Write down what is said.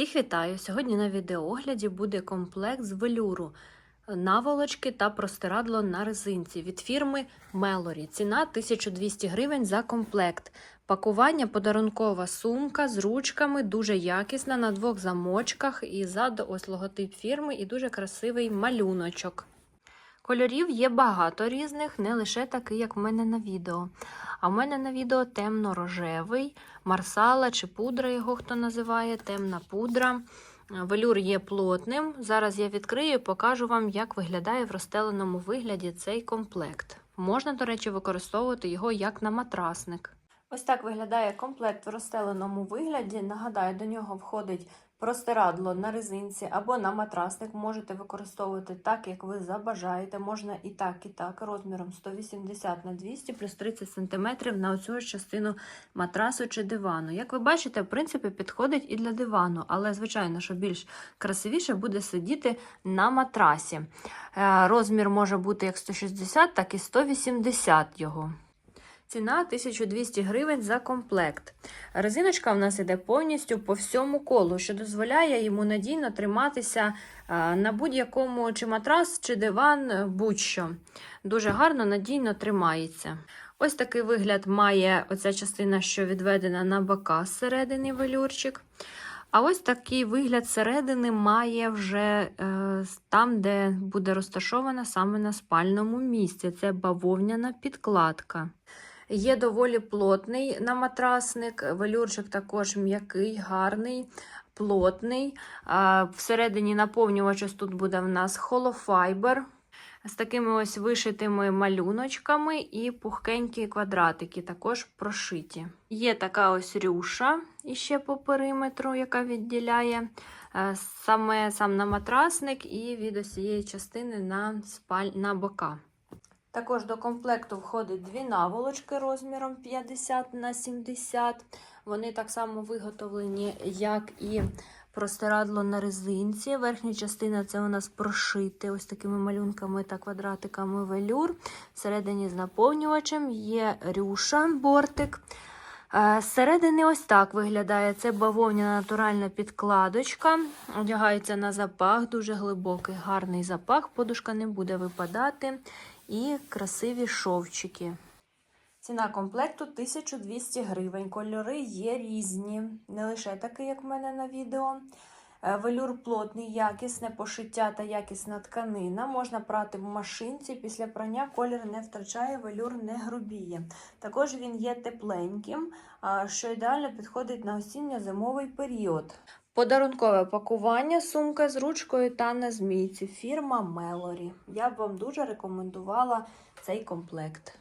Всіх вітаю! Сьогодні на відеоогляді буде комплект з велюру, наволочки та простирадло на резинці від фірми Мелорі. Ціна 1200 гривень за комплект. Пакування подарункова сумка з ручками, дуже якісна на двох замочках. І ззаду ось логотип фірми і дуже красивий малюночок. Кольорів є багато різних, не лише такий, як в мене на відео. А в мене на відео темно-рожевий, марсала чи пудра, його хто називає, темна пудра. Велюр є плотним. Зараз я відкрию і покажу вам, як виглядає в розстеленому вигляді цей комплект. Можна, до речі, використовувати його як на матрасник. Ось так виглядає комплект в розстеленому вигляді. Нагадаю, до нього входить простирадло на резинці або на матрасник. Можете використовувати так, як ви забажаєте. Можна і так, і так, розміром 180 на 200 плюс 30 см на оцю частину матрасу чи дивану. Як ви бачите, в принципі, підходить і для дивану, але, звичайно, що більш красивіше буде сидіти на матрасі. Е, Розмір може бути як 160, так і 180 його. Ціна 1200 гривень за комплект. Резиночка в нас іде повністю по всьому колу, що дозволяє йому надійно триматися на будь-якому чи матрас, чи диван, будь-що. Дуже гарно, надійно тримається. Ось такий вигляд має оця частина, що відведена на бока зсередини велюрчик. А ось такий вигляд середини має вже е, там, де буде розташована саме на спальному місці. Це бавовняна підкладка. Є доволі плотний на матрасник, велюрчик також м'який, гарний, плотний. Всередині наповнювач тут буде в нас холофайбер. З такими ось вишитими малюночками і пухкенькі квадратики також прошиті. Є така ось рюша іще по периметру, яка відділяє е, саме сам на матрасник і від ось цієї частини на, спаль... на бока. Також до комплекту входить дві наволочки розміром 50 на 70. Вони так само виготовлені, як і простирадло на резинці. Верхня частина це у нас прошити ось такими малюнками та квадратиками велюр. Всередині з наповнювачем є рюша, бортик. Зсередини ось так виглядає. Це бавовняна натуральна підкладочка. Одягається на запах, дуже глибокий, гарний запах. Подушка не буде випадати. І красиві шовчики. Ціна комплекту 1200 гривень. Кольори є різні, не лише такий, як в мене на відео. Велюр плотний, якісне пошиття та якісна тканина. Можна прати в машинці. Після прання колір не втрачає, велюр не грубіє. Також він є тепленьким, що ідеально підходить на осінньо-зимовий період. Подарункове пакування, сумка з ручкою та на змійці. Фірма Мелорі. Я б вам дуже рекомендувала цей комплект.